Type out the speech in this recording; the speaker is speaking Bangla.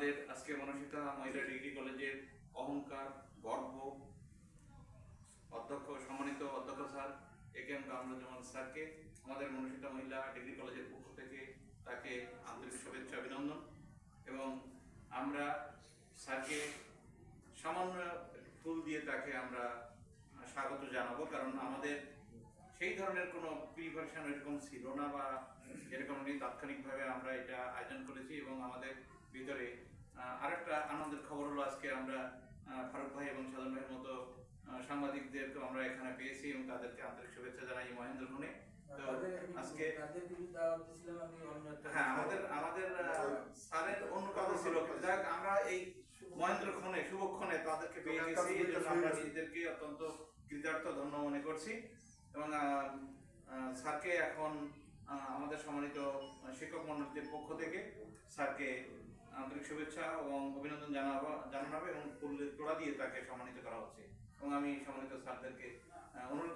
আমাদের আজকে মনসিকা মহিলা ডিগ্রি কলেজের অহংকার, গর্ব, অধ্যক্ষ, সম্মানিত অধ্যক্ষ sir A K M Kamruzzaman স্যারকে, আমাদের মনসিকা মহিলা ডিগ্রি কলেজের পক্ষ থেকে তাকে আন্তরিক শুভেচ্ছা, অভিনন্দন। এবং আমরা স্যারকে সামান্য ফুল দিয়ে তাকে আমরা স্বাগত জানাব, কারণ আমাদের সেই ধরনের কোনো প্রিপারেশন এরকম ছিল না বা এরকম তাৎক্ষণিকভাবে আমরা এটা আয়োজন করেছি এবং আমাদের ভিতরে। আহ, আরেকটা আনন্দের খবর হলো আজকে আমরা ফারুক ভাই এবং সাধন ভাইয়ের মতো সাংবাদিকদেরকে আমরা এখানে পেয়েছি এবং তাদেরকে আন্তরিক শুভেচ্ছা জানাই মহেন্দ্র আজকে একটা হ্যাঁ আমাদের আমাদের স্যারের অন্য কাজ ছিল। যাক আমরা এই মহেন্দ্র ক্ষণে শুভক্ষণে তাদেরকে পেয়ে গেছি। এই জন্য আমরা নিজেদেরকে অত্যন্ত কৃতার্থ ধন্য মনে করছি। এবং স্যারকে এখন আমাদের সম্মানিত শিক্ষক মন্ডলীর পক্ষ থেকে স্যারকে আন্তরিক শুভেচ্ছা এবং অভিনন্দন জানাব জানানো হবে এবং তোড়া দিয়ে তাকে সম্মানিত করা হচ্ছে। এবং আমি সম্মানিত স্যারদেরকে অনুরোধ